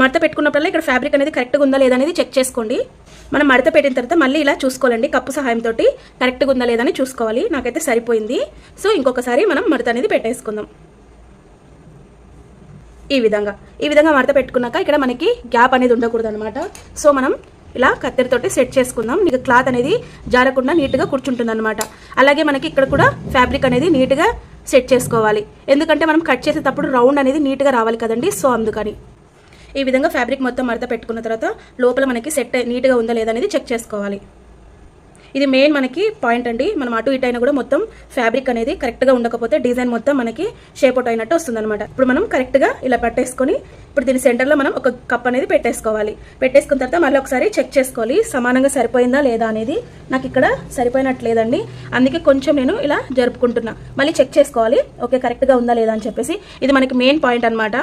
మడత పెట్టుకున్నప్పుడల్లా ఇక్కడ ఫ్యాబ్రిక్ అనేది కరెక్ట్గా ఉందా లేదా అనేది చెక్ చేసుకోండి. మనం మడత పెట్టిన తర్వాత మళ్ళీ ఇలా చూసుకోవాలండి. కప్పు సహాయంతో కరెక్ట్గా ఉందా లేదా అని చూసుకోవాలి. నాకైతే సరిపోయింది. సో ఇంకొకసారి మనం మడత అనేది పెట్టేసుకుందాం. ఈ విధంగా. ఈ విధంగా మడత పెట్టుకున్నాక ఇక్కడ మనకి గ్యాప్ అనేది ఉండకూడదు అనమాట సో మనం ఇలా కత్తెరతోటి సెట్ చేసుకుందాం. మీకు క్లాత్ అనేది జారకుండా నీట్గా కూర్చుంటుంది అనమాట అలాగే మనకి ఇక్కడ కూడా ఫ్యాబ్రిక్ అనేది నీట్గా సెట్ చేసుకోవాలి. ఎందుకంటే మనం కట్ చేసేటప్పుడు రౌండ్ అనేది నీట్గా రావాలి కదండి. సో అందుకని. ఈ విధంగా ఫ్యాబ్రిక్ మొత్తం మడత పెట్టుకున్న తర్వాత లోపల మనకి సెట్ నీట్గా ఉందా లేదా అనేది చెక్ చేసుకోవాలి. ఇది మెయిన్ మనకి పాయింట్ అండి. మనం అటు ఇటు అయినా కూడా మొత్తం ఫ్యాబ్రిక్ అనేది కరెక్ట్గా ఉండకపోతే డిజైన్ మొత్తం మనకి షేప్ అవుట్ అయినట్టు వస్తుందన్నమాట. ఇప్పుడు మనం కరెక్ట్గా ఇలా పట్టేసుకొని ఇప్పుడు దీని సెంటర్లో మనం ఒక కప్ అనేది పెట్టేసుకోవాలి. పెట్టేసుకున్న తర్వాత మళ్ళీ ఒకసారి చెక్ చేసుకోవాలి. సమానంగా సరిపోయిందా లేదా అనేది నాకు ఇక్కడ సరిపోయినట్లేదండి. అందుకే కొంచెం నేను ఇలా జరుపుకుంటున్నా. మళ్ళీ చెక్ చేసుకోవాలి. ఓకే కరెక్ట్గా ఉందా లేదా అని చెప్పేసి. ఇది మనకి మెయిన్ పాయింట్ అనమాట